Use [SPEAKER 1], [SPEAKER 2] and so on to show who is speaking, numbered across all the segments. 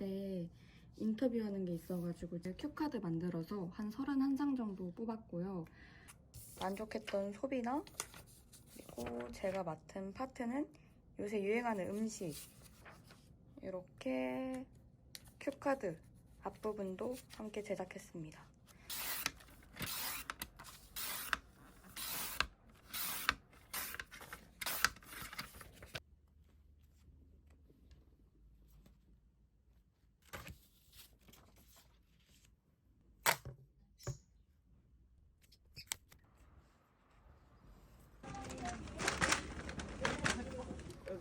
[SPEAKER 1] 때 인터뷰하는 게 있어가지고 제가 큐카드 만들어서 한 31장 정도 뽑았고요. 만족했던 소비나 그리고 제가 맡은 파트는 요새 유행하는 음식 이렇게 큐카드 앞부분도 함께 제작했습니다.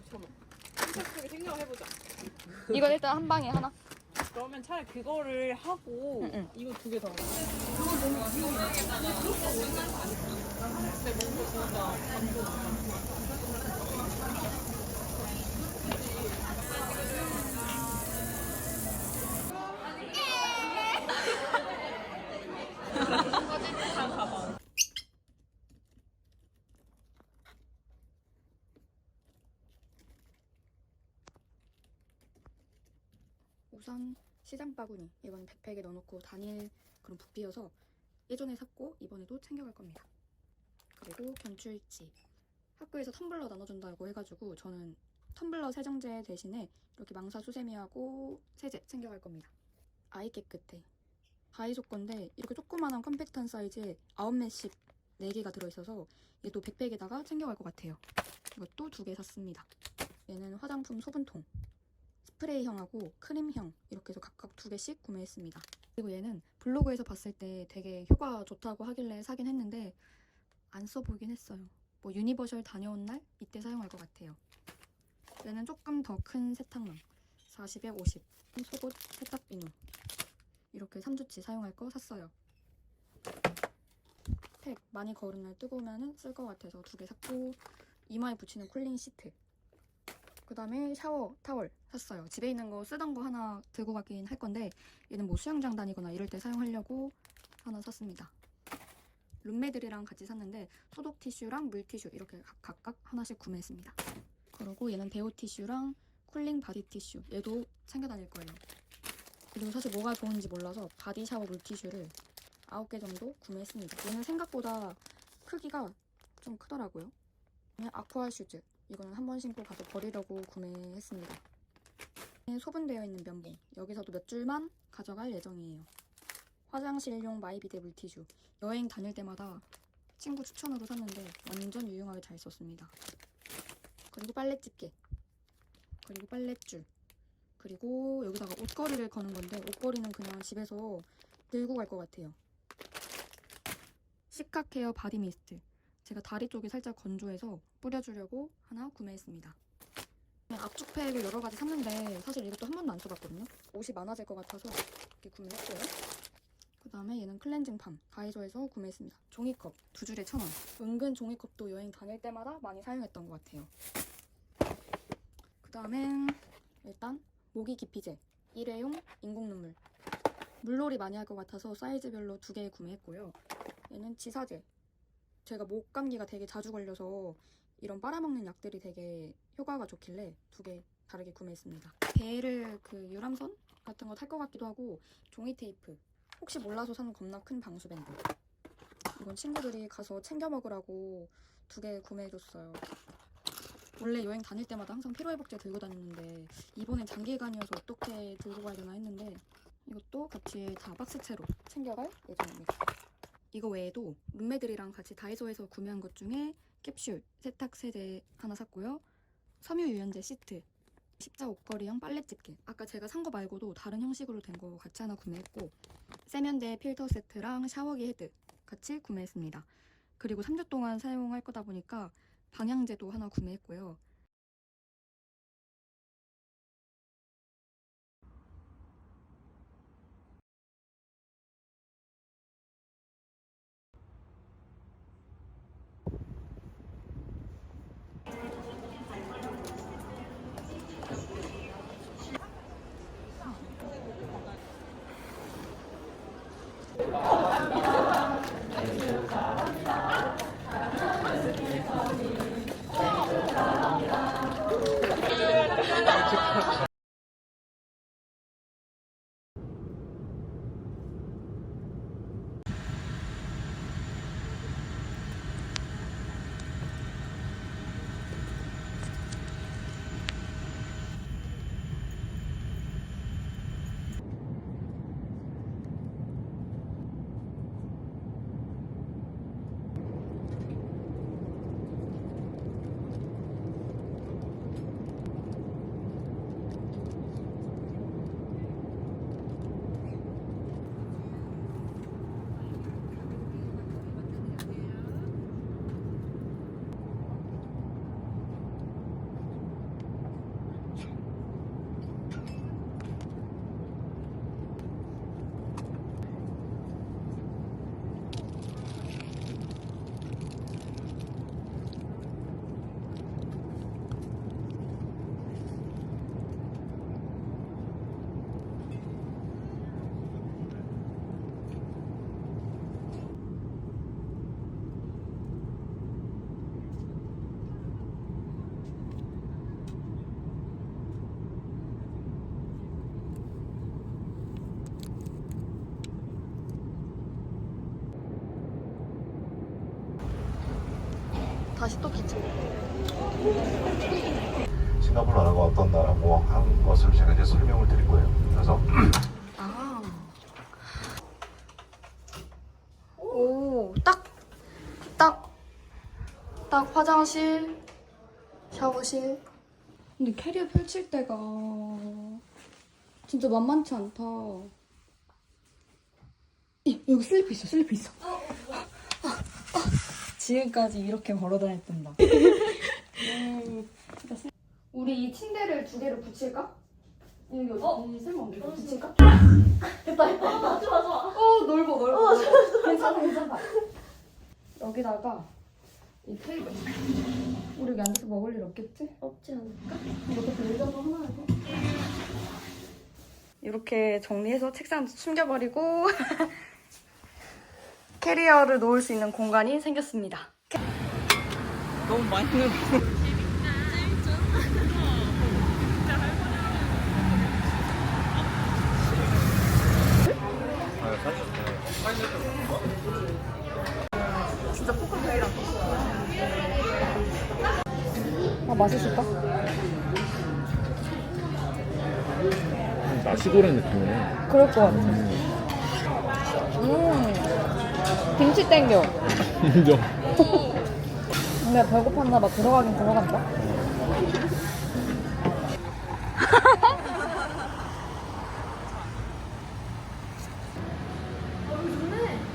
[SPEAKER 2] 잠깐만. 깜짝하게 생각을 해보자.
[SPEAKER 1] 이건 일단 한 방에 하나.
[SPEAKER 2] 그러면 차라리 그거를 하고
[SPEAKER 1] 응, 응.
[SPEAKER 2] 이거 두 개 더.
[SPEAKER 1] 우선 시장 바구니 이번 백팩에 넣어놓고 다닐 그런 부피여서 예전에 샀고 이번에도 챙겨갈 겁니다. 그리고 견출지 학교에서 텀블러 나눠준다고 해가지고 저는 텀블러 세정제 대신에 이렇게 망사 수세미하고 세제 챙겨갈 겁니다. 아이 깨끗해. 다이소 건데 이렇게 조그만한 컴팩트한 사이즈에 9매씩 4개가 들어있어서 얘도 백팩에다가 챙겨갈 것 같아요. 이것도 두 개 샀습니다. 얘는 화장품 소분통. 스프레이형하고 크림형 이렇게 해서 각각 두 개씩 구매했습니다. 그리고 얘는 블로그에서 봤을 때 되게 효과 좋다고 하길래 사긴 했는데 안 써보긴 했어요. 뭐 유니버셜 다녀온 날 이때 사용할 것 같아요. 얘는 조금 더 큰 세탁망 40에 50 속옷 세탁 비누 이렇게 3주치 사용할 거 샀어요. 팩 많이 거른 날 뜨거우면 쓸 것 같아서 두 개 샀고 이마에 붙이는 쿨링 시트 그 다음에 샤워 타월 샀어요. 집에 있는 거 쓰던 거 하나 들고 가긴 할 건데 얘는 뭐 수영장 다니거나 이럴 때 사용하려고 하나 샀습니다. 룸메들이랑 같이 샀는데 소독 티슈랑 물 티슈 이렇게 각- 각각 하나씩 구매했습니다. 그리고 얘는 데오 티슈랑 쿨링 바디 티슈 얘도 챙겨 다닐 거예요. 그리고 사실 뭐가 좋은지 몰라서 바디 샤워 물 티슈를 9개 정도 구매했습니다. 얘는 생각보다 크기가 좀 크더라고요. 아쿠아 슈즈 이거는 한 번 신고 가서 버리려고 구매했습니다. 소분되어 있는 면봉 여기서도 몇 줄만 가져갈 예정이에요. 화장실용 마이비데 물티슈 여행 다닐 때마다 친구 추천으로 샀는데 완전 유용하게 잘 썼습니다. 그리고 빨래 집게 그리고 빨랫줄 그리고 여기다가 옷걸이를 거는 건데 옷걸이는 그냥 집에서 들고 갈 것 같아요. 시카케어 바디 미스트 제가 다리 쪽이 살짝 건조해서 뿌려주려고 하나 구매했습니다. 그냥 압축 팩을 여러 가지 샀는데 사실 이것도 한 번도 안 써봤거든요. 옷이 많아질 것 같아서 이렇게 구매했고요. 그 다음에 얘는 클렌징 팜 다이소에서 구매했습니다. 종이컵 두 줄에 천 원. 은근 종이컵도 여행 다닐 때마다 많이 사용했던 것 같아요. 그 다음엔 일단 모기 기피제 일회용 인공 눈물 물놀이 많이 할 것 같아서 사이즈별로 두 개 구매했고요. 얘는 지사제 제가 목 감기가 되게 자주 걸려서 이런 빨아먹는 약들이 되게 효과가 좋길래 두 개 다르게 구매했습니다. 배를 그 유람선 같은 거 탈 것 같기도 하고 종이 테이프 혹시 몰라서 사는 겁나 큰 방수밴드 이건 친구들이 가서 챙겨 먹으라고 두 개 구매해줬어요. 원래 여행 다닐 때마다 항상 피로회복제 들고 다녔는데 이번엔 장기간이어서 어떻게 들고 가야 되나 했는데 이것도 같이 다 박스채로 챙겨갈 예정입니다. 이거 외에도 룸메들이랑 같이 다이소에서 구매한 것 중에 캡슐 세탁 세제 하나 샀고요. 섬유 유연제 시트, 십자 옷걸이형 빨래 집게. 아까 제가 산 거 말고도 다른 형식으로 된 거 같이 하나 구매했고 세면대 필터 세트랑 샤워기 헤드 같이 구매했습니다. 그리고 3주 동안 사용할 거다 보니까 방향제도 하나 구매했고요. 다시 또 기차.
[SPEAKER 3] 싱가포르라가 어떤 나라고 한 것을 제가 이제 설명을 드릴 거예요. 그래서
[SPEAKER 1] 아. 오, 딱, 딱, 딱 화장실, 샤워실. 근데 캐리어 펼칠 때가 진짜 만만치 않다. 이, 여기 슬리퍼 있어, 슬리퍼 있어.
[SPEAKER 4] 지금까지 이렇게 걸어 다녔던 나.
[SPEAKER 1] 우리 이 침대를 두 개를 붙일까? 여기 어? 이 쓸모없는데 이거 붙일까? 됐다 됐다 좋아 좋아 어 넓어 넓어 넓어 괜찮아 괜찮아 여기다가 이 테이블 우리 여기 앉아서 먹을 일 없겠지? 없지 않을까? 이것도 레이저도 하나 해도 이렇게 정리해서 책상 숨겨버리고 캐리어를 놓을 수 있는 공간이 생겼습니다
[SPEAKER 2] 너무 많이 넣어.
[SPEAKER 1] 진짜 포크페이랑 아 맛있을까?
[SPEAKER 5] 나시고랭 느낌이네.
[SPEAKER 1] 그럴 것 같아 음 김치 땡겨
[SPEAKER 5] 인정.
[SPEAKER 1] 근데 배고팠나 봐 들어가긴 들어간다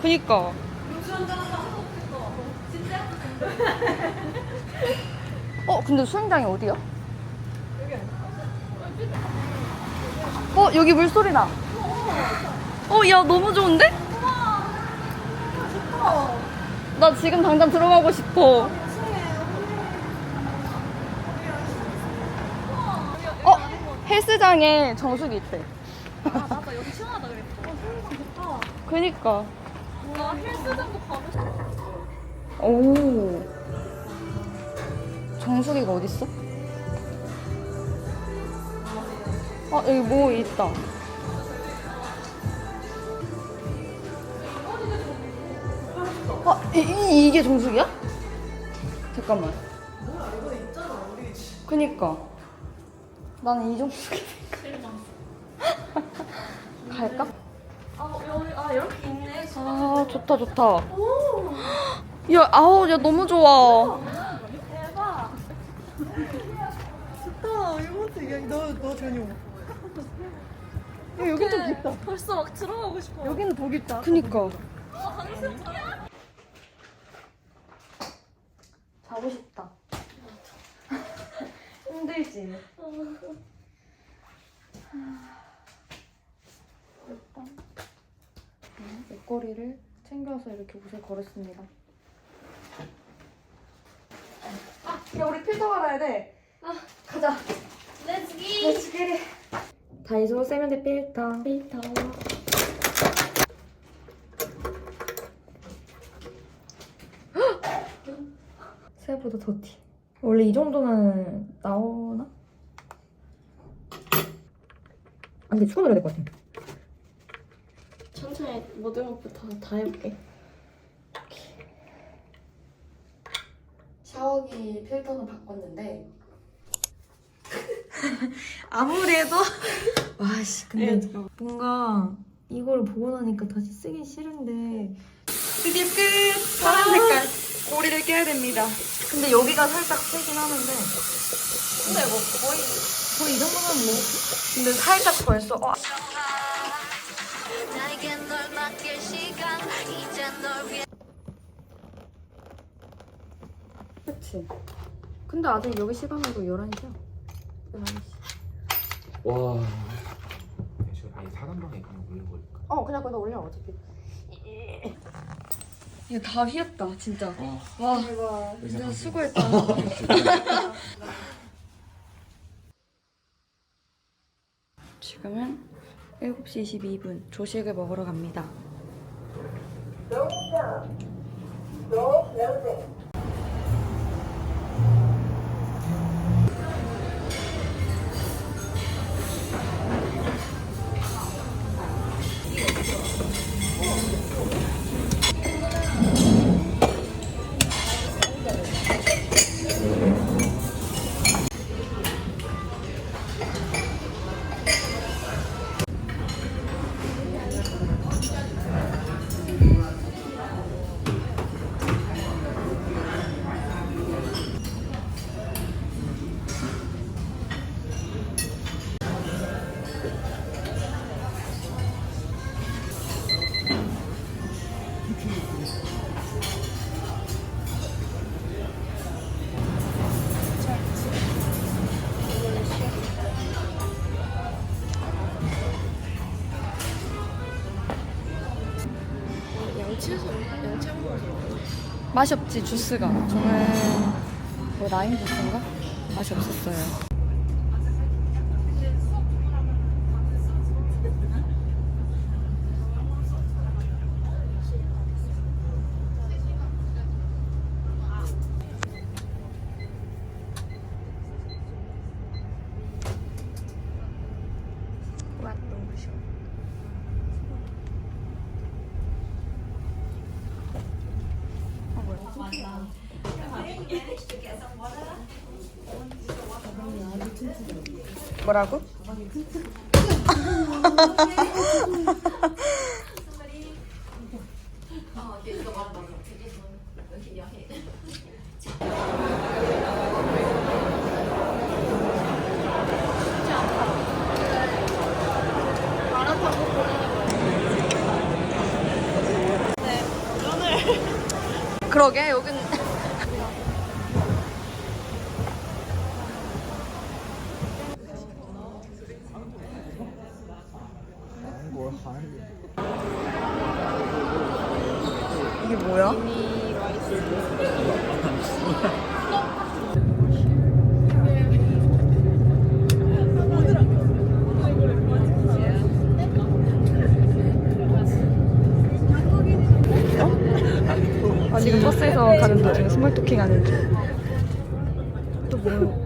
[SPEAKER 1] 그니까 어 근데 수영장이 어디야? 어 여기 물소리 나. 어 야 너무 좋은데? 나 지금 당장 들어가고 싶어. 어 헬스장에 정수기 있대. 아 맞아 여기 시원하다 그랬어. 어, 그니까. 나 헬스장도 가고 싶어. 오. 정수기가 어딨어? 아, 여기 뭐 있다. 아, 이, 이, 이게 정수기야? 잠깐만. 그니까. 나는 이 정수기. 갈까? 아, 여기, 아, 이렇게 있네. 아, 좋다, 좋다. 야, 아우, 야, 너무 좋아.
[SPEAKER 2] 너너 전혀.
[SPEAKER 1] 야, 여기 좀 깊다.
[SPEAKER 4] 벌써 막 들어가고 싶어.
[SPEAKER 1] 여기는 더 깊다. 그니까. 자고 싶다. 힘들지? 일단 음, 옷걸이를 챙겨서 이렇게 옷을 걸었습니다. 아, 야 우리 필터 갈아야 돼. 아, 가자. Let's it. Let's get it. 다이소 세면대 필터. 필터. 새보다 더 티. 원래 이 정도는 나오나? 아, 근데 추가 넣어야 될 것 같아.
[SPEAKER 6] 천천히 모든 것부터 다 해볼게.
[SPEAKER 1] 샤워기 필터는 바꿨는데
[SPEAKER 4] 아무래도 와씨 근데 뭔가 이걸 보고 나니까 다시 쓰기 싫은데
[SPEAKER 1] 드디어 끝! 파란 색깔 꼬리를 껴야 됩니다. 근데 여기가 살짝 세긴 하는데 근데 뭐 거의 거의 이 정도면 뭐 근데 살짝 벌써 어, 그치. 근데 아직 여기 시간으로 11시야. 11시.
[SPEAKER 5] 와. 지금 아예 사단방에 그냥 올려버릴까?
[SPEAKER 1] 어, 그냥 거기다 올려, 어차피. 이거 다 휘었다, 진짜. 와, 대박. 진짜 수고했다. 지금은 7시 22분. 조식을 먹으러 갑니다. 맛이 없지 주스가 저는 뭐 라임 주스인가 맛이 없었어요. 뭐라고? 그러게 여긴 이게 뭐야? 아, 지금 버스에서 가는 도중에 스몰 토킹 하는 중. 또 뭐?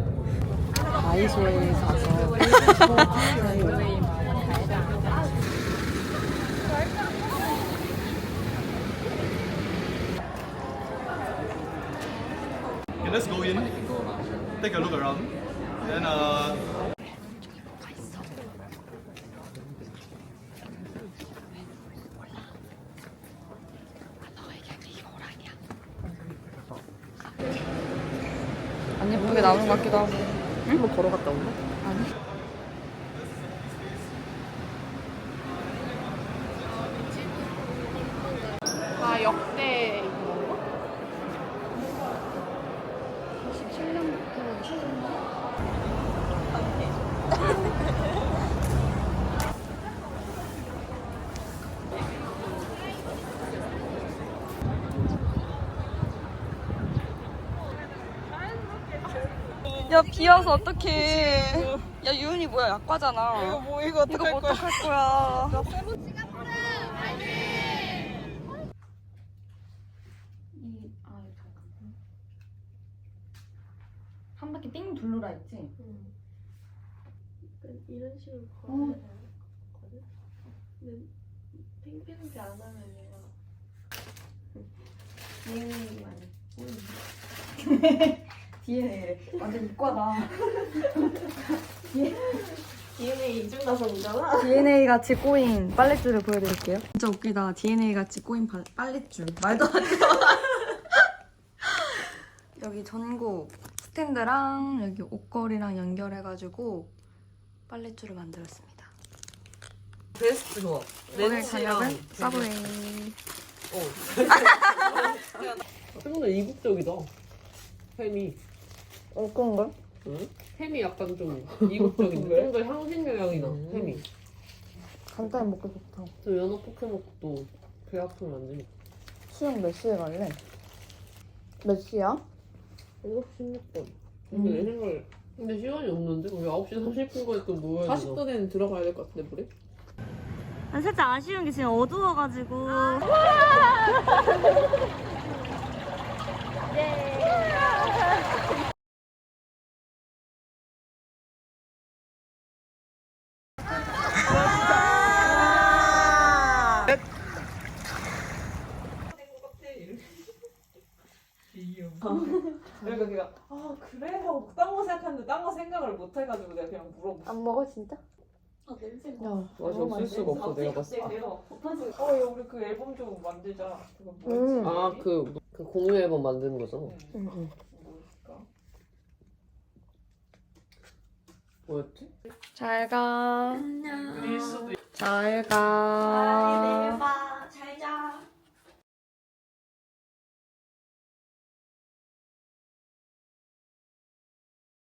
[SPEAKER 1] 다이소에 가서
[SPEAKER 7] Okay, let's go in, take a look around, then uh,
[SPEAKER 1] 안 예쁘게 나오는 것 같기도 하고.
[SPEAKER 2] 한번 걸어갔다 온다?
[SPEAKER 1] 아니.
[SPEAKER 6] 아 역대
[SPEAKER 1] 야 비와서 어떡해. 야 유은이 뭐야 약과잖아.
[SPEAKER 2] 이거 뭐 이거
[SPEAKER 1] 이거
[SPEAKER 2] 어떡할
[SPEAKER 1] 뭐
[SPEAKER 2] 거야?
[SPEAKER 1] 어떡할 거야. 한 바퀴 띵 둘러라 했지?
[SPEAKER 6] 이런 식으로 걸어야 되거든? 근데 팽팽하게 안 하면 얘가 DNA 많이
[SPEAKER 1] DNA래. 완전 이과다.
[SPEAKER 6] DNA 이중 나성이잖아
[SPEAKER 1] DNA 같이 꼬인 빨랫줄을 보여드릴게요. 진짜 웃기다. DNA 같이 꼬인 바- 빨랫줄. 말도 안 돼. 여기 전구 스탠드랑 여기 옷걸이랑 연결해가지고 빨랫줄을 만들었습니다.
[SPEAKER 2] 베스트 좋아.
[SPEAKER 1] 오늘 저녁은 서브웨이.
[SPEAKER 2] 생각보다 이국적이다. 햄이.
[SPEAKER 1] 어 그런가?
[SPEAKER 2] 응? 햄이 약간 좀 이국적인데 좀더 향신료 향이 나. 햄이.
[SPEAKER 1] 간단히 먹기 좋다.
[SPEAKER 2] 저 연어 포케 먹고 배 아프면 안 되니까.
[SPEAKER 1] 수영 몇 시에 갈래? 몇 시야?
[SPEAKER 2] 7시 16분. 근데 내 생각에 근데 시간이 없는데? 우리 9시 30분까지 또 모여야 되나?
[SPEAKER 8] 40도는 들어가야 될 것 같은데 물에?
[SPEAKER 4] 살짝 아쉬운 게 지금 어두워가지고.
[SPEAKER 8] 그러니까 걔가 아 그래 하고 딴 거 생각하는데 딴 거 생각을 못 해가지고 내가 그냥 물어봤어
[SPEAKER 6] 안 먹어 진짜?
[SPEAKER 1] 아 냄새.
[SPEAKER 2] 맛이 없을 수가 없어 내가 봤을 때.
[SPEAKER 8] 내가 어 야, 우리 그 앨범 좀 만들자 그거 뭐였지?
[SPEAKER 1] 음.
[SPEAKER 2] 아, 그, 그 공유 앨범 만드는 거잖아.
[SPEAKER 8] 뭐였을까?
[SPEAKER 2] 뭐였지?
[SPEAKER 1] 잘 가.
[SPEAKER 8] 릴 수도
[SPEAKER 1] 잘 가.
[SPEAKER 4] 잘